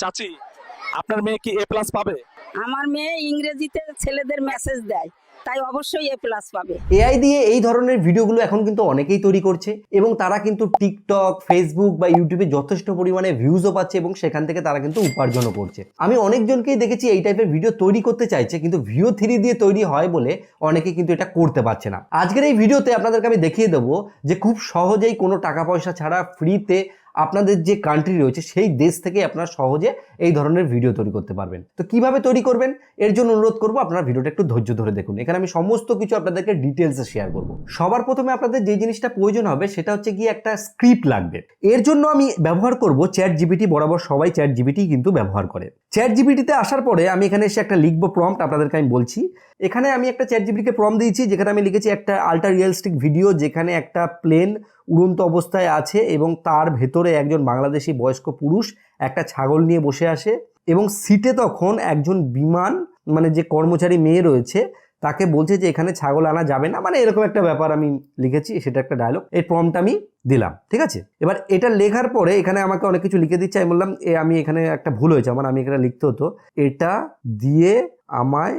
চাচি আপনার মেয়ে কি এ প্লাস পাবে? আমার মেয়ে ইংরেজিতে ছেলেদের মেসেজ দেয়। তাই অবশ্যই এ প্লাস পাবে। এআই দিয়ে এই ধরনের ভিডিওগুলো এখন কিন্তু অনেকেই তৈরি করছে এবং তারা কিন্তু টিকটক ফেসবুক বা ইউটিউবে যথেষ্ট পরিমাণে ভিউজও পাচ্ছে এবং সেখান থেকে তারা কিন্তু উপার্জনও করছে। আমি অনেকজনকেই দেখেছি এই টাইপের ভিডিও তৈরি করতে চাইছে কিন্তু ভিও থ্রি দিয়ে তৈরি হয় বলে অনেকে কিন্তু এটা করতে পারছে না। আজকের এই ভিডিওতে আপনাদেরকে আমি দেখিয়ে দেবো যে খুব সহজেই কোনো টাকা পয়সা ছাড়া ফ্রিতে আপনাদের যে কান্ট্রি রয়েছে সেই দেশ থেকে আপনারা সহজে এই ধরনের ভিডিও তৈরি করতে পারবেন। তো কীভাবে তৈরি করবেন? এর জন্য অনুরোধ করব আপনারা ভিডিওটা একটু ধৈর্য ধরে দেখুন। এখানে আমি সমস্ত কিছু আপনাদেরকে ডিটেলসে শেয়ার করব। সবার প্রথমে আপনাদের যে জিনিসটা প্রয়োজন হবে, সেটা হচ্ছে গিয়ে একটা স্ক্রিপ্ট লাগবে। এর জন্য আমি ব্যবহার করব চ্যাট জিবিটি বরাবর সবাই চ্যাট জিবিটি কিন্তু ব্যবহার করে। চ্যাট জিবিটিতে আসার পরে আমি এখানে এসে একটা লিখব প্রম্পট আপনাদেরকে আমি বলছি। এখানে আমি একটা চ্যাট জিবিটিকে প্রম দিয়েছি, যেখানে আমি লিখেছি একটা আল্ট্রা রিয়েলিস্টিক ভিডিও যেখানে একটা প্লেন উড়ন্ত অবস্থায় আছে এবং তার ভেতরে একজন বাংলাদেশি বয়স্ক পুরুষ একটা ছাগল নিয়ে বসে আসে এবং সিটে তখন একজন বিমান মানে যে কর্মচারী মেয়ে রয়েছে তাকে বলছে যে এখানে ছাগল আনা যাবে না। মানে এরকম একটা ব্যাপার আমি লিখেছি, সেটা একটা ডায়লগ এই প্রমটা আমি দিলাম, ঠিক আছে? এবার এটা লেখার পরে এখানে আমাকে অনেক কিছু লিখে দিচ্ছে। আমি বললাম, এ, আমি এখানে একটা ভুল হয়েছে। আমার আমি এখানে লিখতে হতো। এটা দিয়ে আমায়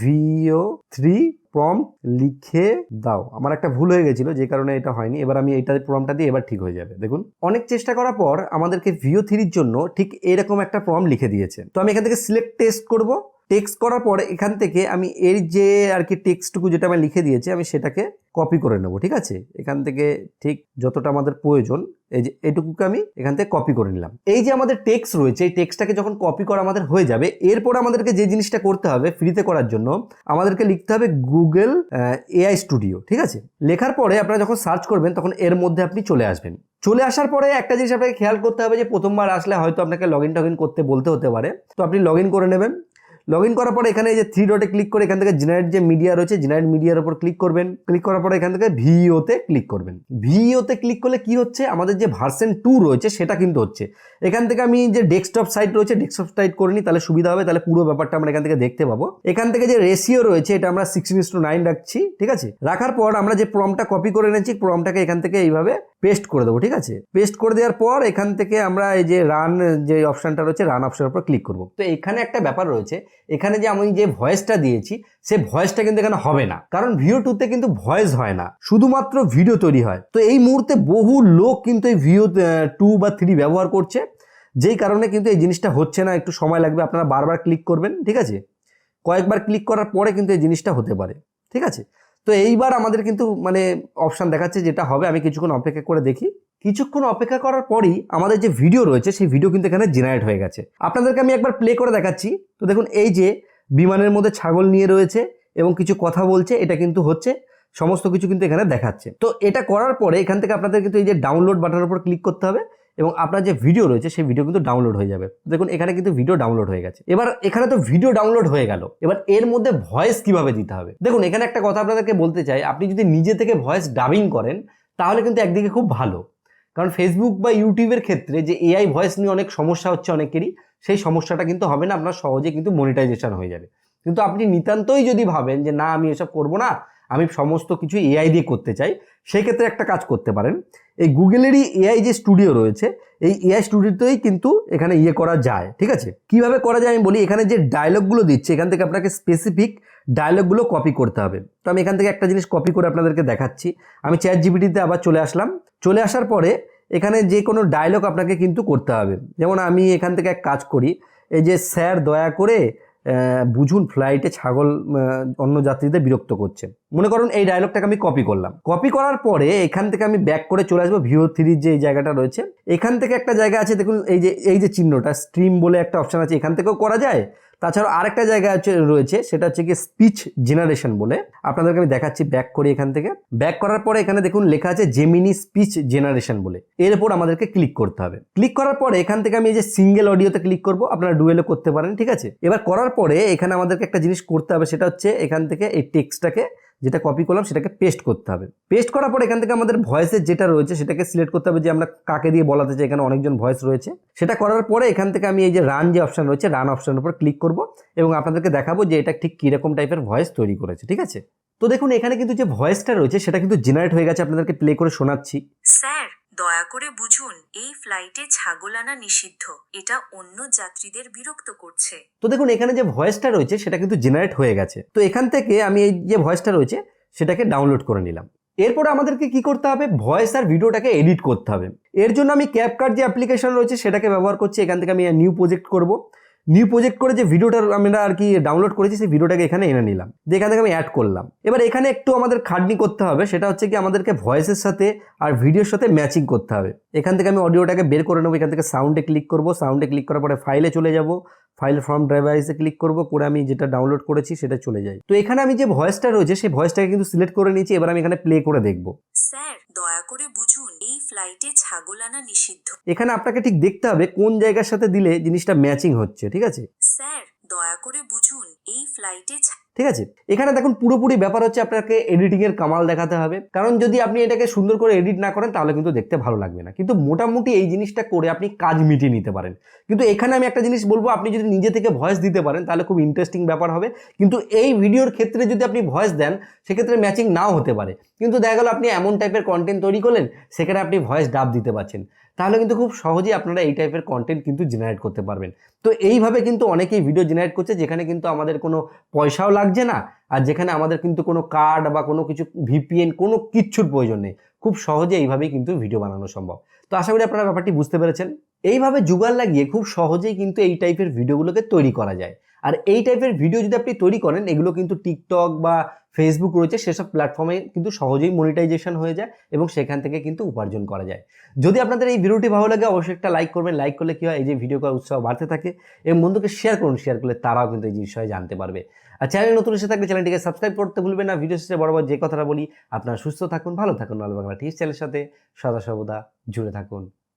ভিও থ্রি প্রম লিখে দাও। আমার একটা ভুল হয়ে গেছিল, যে কারণে এটা হয়নি। এবার আমি এটা প্রমটা দিয়ে এবার ঠিক হয়ে যাবে। দেখুন, অনেক চেষ্টা করার পর আমাদেরকে ভিও থ্রির জন্য ঠিক এরকম একটা প্রম লিখে দিয়েছে। তো আমি এখান থেকে সিলেক্ট টেস্ট করব। টেক্সট করার পরে এখান থেকে আমি এর যে আর কি টেক্সটুকু যেটা আমি লিখে দিয়েছি, আমি সেটাকে কপি করে নেব, ঠিক আছে? এখান থেকে ঠিক যতটা আমাদের প্রয়োজন, এই যে এটুকুকে আমি এখান থেকে কপি করে নিলাম। এই যে আমাদের টেক্সট রয়েছে, এই টেক্সটটাকে যখন কপি করা আমাদের হয়ে যাবে, এরপর আমাদেরকে যে জিনিসটা করতে হবে ফ্রিতে করার জন্য, আমাদেরকে লিখতে হবে গুগল এআই স্টুডিও ঠিক আছে? লেখার পরে আপনারা যখন সার্চ করবেন, তখন এর মধ্যে আপনি চলে আসবেন। চলে আসার পরে একটা জিনিস আপনাকে খেয়াল করতে হবে যে প্রথমবার আসলে হয়তো আপনাকে লগ ইন টগ ইন করতে বলতে হতে পারে। তো আপনি লগ ইন করে নেবেন লগ ইন করার পরে এখানে যে থ্রি ডটে ক্লিক করে এখান থেকে জেনারেট যে মিডিয়া রয়েছে জেনারেট মিডিয়ার উপর ক্লিক করবেন। ক্লিক করার পরে এখান থেকে ভিওতে ক্লিক করবেন। ভিওতে ক্লিক করলে কি হচ্ছে? আমাদের যে ভার্সন টু রয়েছে সেটা কিন্তু হচ্ছে। এখান থেকে আমি যে ডেস্কটপ সাইট রয়েছে ডেস্কটপ সাইট করে নিই, তাহলে সুবিধা হবে। তাহলে পুরো ব্যাপারটা আমরা এখান থেকে দেখতে পাবো। এখান থেকে যে রেশিও রয়েছে, এটা আমরা সিক্সটিন টু নাইন রাখছি, ঠিক আছে? রাখার পর আমরা যে প্রমটা কপি করে এনেছি প্রমটাকে এখান থেকে এইভাবে পেস্ট করে দেবো, ঠিক আছে? পেস্ট করে দেওয়ার পর এখান থেকে আমরা এই যে রান, যে অপশানটা রয়েছে, রান অপশনের উপর ক্লিক করব। তো এখানে একটা ব্যাপার রয়েছে, এখানে যে আমি যে ভয়েসটা দিয়েছি, সে ভয়েসটা কিন্তু এখানে হবে না। কারণ ভিও টুতে কিন্তু ভয়েস হয় না, শুধুমাত্র ভিডিও তৈরি হয়। তো এই মুহূর্তে বহু লোক কিন্তু এই ভিডিও টু বা থ্রি ব্যবহার করছে, যেই কারণে কিন্তু এই জিনিসটা হচ্ছে না, একটু সময় লাগবে, আপনারা বারবার ক্লিক করবেন, ঠিক আছে? কয়েকবার ক্লিক করার পরে কিন্তু এই জিনিসটা হতে পারে, ঠিক আছে? তো এইবার আমাদের কিন্তু মানে অপশান দেখাচ্ছে যেটা হবে, আমি কিছুক্ষণ অপেক্ষা করে দেখি। কিছুক্ষণ অপেক্ষা করার পরই আমাদের যে ভিডিও রয়েছে, সেই ভিডিও কিন্তু এখানে জেনারেট হয়ে গেছে। আপনাদেরকে আমি একবার প্লে করে দেখাচ্ছি। তো দেখুন, এই যে বিমানের মধ্যে ছাগল নিয়ে রয়েছে এবং কিছু কথা বলছে, এটা কিন্তু হচ্ছে, সমস্ত কিছু কিন্তু এখানে দেখাচ্ছে। তো এটা করার পরে এখান থেকে আপনাদের কিন্তু এই যে ডাউনলোড বাটনের উপর ক্লিক করতে হবে। এবং আপনার যে ভিডিও রয়েছে, সেই ভিডিও কিন্তু ডাউনলোড হয়ে যাবে। দেখুন, এখানে কিন্তু ভিডিও ডাউনলোড হয়ে গেছে। এবার এখানে তো ভিডিও ডাউনলোড হয়ে গেল। এবার এর মধ্যে ভয়েস কীভাবে দিতে হবে? দেখুন, এখানে একটা কথা আপনাদেরকে বলতে চাই। আপনি যদি নিজে থেকে ভয়েস ডাবিং করেন, তাহলে কিন্তু একদিকে খুব ভালো। কারণ ফেসবুক বা ইউটিউবের ক্ষেত্রে যে এআই ভয়েস নিয়ে অনেক সমস্যা হচ্ছে অনেকেরই, সেই সমস্যাটা কিন্তু হবে না, আপনার সহজে কিন্তু মনিটাইজেশন হয়ে যাবে। কিন্তু আপনি নিতান্তই যদি ভাবেন যে, না, আমি এসব করব না আমি সমস্ত কিছু এআই দিয়ে করতে চাই সেই ক্ষেত্রে একটা কাজ করতে পারেন। এই গুগলেরই এআই যে স্টুডিও রয়েছে, এই এআই স্টুডিওতেই কিন্তু এখানে ইয়ে করা যায়, ঠিক আছে? কীভাবে করা যায় আমি বলি, এখানে যে ডায়লগগুলো দিচ্ছে, এখান থেকে আপনাকে স্পেসিফিক ডায়লগগুলো কপি করতে হবে। তো আমি এখান থেকে একটা জিনিস কপি করে আপনাদেরকে দেখাচ্ছি। আমি চ্যাট জিবিটিতে আবার চলে আসলাম। চলে আসার পরে এখানে যে কোনো ডায়লগ আপনাকে কিন্তু করতে হবে। যেমন আমি এখান থেকে এক কাজ করি, এই যে স্যার দয়া করে বুঝুন ফ্লাইটে ছাগল অন্য যাত্রীদের বিরক্ত করছে। মনে করুন এই ডায়লগটাকে আমি কপি করলাম। কপি করার পরে এখান থেকে আমি ব্যাক করে চলে আসব ভিও থ্রির যে জায়গাটা রয়েছে। এখান থেকে একটা জায়গা আছে, দেখুন এই যে এই যে চিহ্নটা স্ট্রিম বলে একটা অপশন আছে, এখান থেকেও করা যায়। তাছাড়া আরেকটা জায়গা রয়েছে, সেটা হচ্ছে কি স্পিচ জেনারেশন বলে। আপনাদেরকে আমি দেখাচ্ছি ব্যাক করি এখান থেকে। ব্যাক করার পরে এখানে দেখুন লেখা আছে জেমিনি স্পিচ জেনারেশন বলে। এর উপর আমাদেরকে ক্লিক করতে হবে। ক্লিক করার পরে এখান থেকে আমি এই যে সিঙ্গেল অডিওতে ক্লিক করব, আপনারা ডুয়েলও করতে পারেন, ঠিক আছে? এবার করার পরে এখানে আমাদেরকে একটা জিনিস করতে হবে, সেটা হচ্ছে এখান থেকে এই টেক্সটটাকে যেটা কপি করলাম সেটাকে পেস্ট করতে হবে। পেস্ট করার পর এখান থেকে আমাদের ভয়েসের যেটা রয়েছে সেটাকে সিলেক্ট করতে হবে যে আমরা কাকে দিয়ে বলাতে চাই, এখানে অনেকজন ভয়েস রয়েছে। সেটা করার পরে এখান থেকে আমি এই যে রান যে অপশান রয়েছে রান অপশানের উপর ক্লিক করব এবং আপনাদেরকে দেখাবো যে এটা ঠিক কীরকম টাইপের ভয়েস তৈরি করেছে, ঠিক আছে? তো দেখুন, এখানে কিন্তু যে ভয়েসটা রয়েছে সেটা কিন্তু জেনারেট হয়ে গেছে, আপনাদেরকে প্লে করে শোনাচ্ছি। স্যার দয়া করে বুঝুন, এই ফ্লাইটে ছাগল আনা নিষিদ্ধ। এটা অন্য যাত্রীদের বিরক্ত করছে। তো দেখুন, এখানে যে ভয়েসটা রয়েছে, সেটা কিন্তু জেনারেট হয়ে গেছে। তো এখান থেকে আমি এই যে ভয়েসটা রয়েছে, সেটাকে ডাউনলোড করে নিলাম। এরপরে আমাদেরকে কি করতে হবে? ভয়েস আর ভিডিওটাকে এডিট করতে হবে। এর জন্য আমি ক্যাপকার্ট যে অ্যাপ্লিকেশন রয়েছে, সেটাকে ব্যবহার করছি। এখান থেকে আমি নিউ প্রজেক্ট করব। নিউ প্রজেক্ট করে যে ভিডিওটা আমরা আর কি ডাউনলোড করেছি, সেই ভিডিওটাকে এখানে এনে নিলাম। এখান থেকে আমি অ্যাড করলাম। এবার এখানে একটু আমাদের খাটনি করতে হবে, সেটা হচ্ছে কি আমাদেরকে ভয়েসের সাথে আর ভিডিওর সাথে ম্যাচিং করতে হবে। এখান থেকে আমি অডিওটাকে বের করে নেব, এখান থেকে সাউন্ডে ক্লিক করব। সাউন্ডে ক্লিক করার পরে ফাইলে চলে যাব। ফাইল ফ্রম ড্রাইভাইসে ক্লিক করব, করে আমি যেটা ডাউনলোড করেছি সেটা চলে যায় তো এখানে আমি যে ভয়েসটা রয়েছে, সেই ভয়েসটাকে কিন্তু সিলেক্ট করে নিয়েছি, এবার আমি এখানে প্লে করে দেখব। স্যার দয়া করে বুঝুন এই ফ্লাইটে ছাগল আনা নিষিদ্ধ। এখানে আপনাকে ঠিক দেখতে হবে কোন জায়গার সাথে দিলে জিনিসটা ম্যাচিং হচ্ছে ঠিক আছে? স্যার দয়া করে বুঝুন। এই ফ্লাইটে ঠিক আছে? এখানে দেখুন, পুরোপুরি ব্যাপার হচ্ছে আপনাকে এডিটিং এর কামাল দেখাতে হবে। কারণ যদি আপনি এটাকে সুন্দর করে এডিট না করেন, তাহলে কিন্তু দেখতে ভালো লাগবে না। কিন্তু মোটামুটি এই জিনিসটা করে আপনি কাজ মিটিয়ে নিতে পারেন। কিন্তু এখানে আমি একটা জিনিস বলব, আপনি যদি নিজে থেকে ভয়েস দিতে পারেন, তাহলে খুব ইন্টারেস্টিং ব্যাপার হবে। কিন্তু এই ভিডিওর ক্ষেত্রে যদি আপনি ভয়েস দেন, সেক্ষেত্রে ম্যাচিং নাও হতে পারে। কিন্তু দেখা গেল, আপনি এমন টাইপের কন্টেন্ট তৈরি করলেন, সেখানে আপনি ভয়েস ডাব দিতে পারছেন। তাহলে কিন্তু খুব সহজেই আপনারা এই টাইপের কন্টেন্ট কিন্তু জেনারেট করতে পারবেন। তো এইভাবে কিন্তু অনেকেই ভিডিও জেনারেট করছে, যেখানে কিন্তু আমাদের কোনো পয়সাও লাগছে না, আর যেখানে আমাদের কিন্তু কোনো কার্ড বা কোনো কিছু ভিপিএন কোনো কিচ্ছুর প্রয়োজন নেই। খুব সহজে এইভাবেই কিন্তু ভিডিও বানানো সম্ভব। তো আশা করি আপনারা ব্যাপারটি বুঝতে পেরেছেন। এইভাবে জুগাল লাগিয়ে খুব সহজেই কিন্তু এই টাইপের ভিডিওগুলোকে তৈরি করা যায়। আর এই টাইপের ভিডিও যদি আপনি তৈরি করেন, এগুলো কিন্তু টিকটক বা ফেসবুক রয়েছে, সেসব প্ল্যাটফর্মে কিন্তু সহজেই মনিটাইজেশন হয়ে যায় এবং সেখান থেকে কিন্তু উপার্জন করা যায়। যদি আপনাদের এই ভিডিওটি ভালো লাগে, অবশ্যই একটা লাইক করবেন। লাইক করলে কী হয়, এই যে ভিডিও করার উৎসাহ বাড়তে থাকে এবং বন্ধুকে শেয়ার করুন শেয়ার করলে তারাও কিন্তু এই বিষয়ে জানতে পারবে। আর চ্যানেল নতুন এসে থাকলে চ্যানেলটিকে সাবস্ক্রাইব করতে ভুলবেন না। ভিডিও শেষে বরাবর যে কথাটা বলি, আপনারা সুস্থ থাকুন, ভালো থাকুন। লাল বাংলা টিভি চ্যানেলের সাথে সদা সর্বদা জুড়ে থাকুন।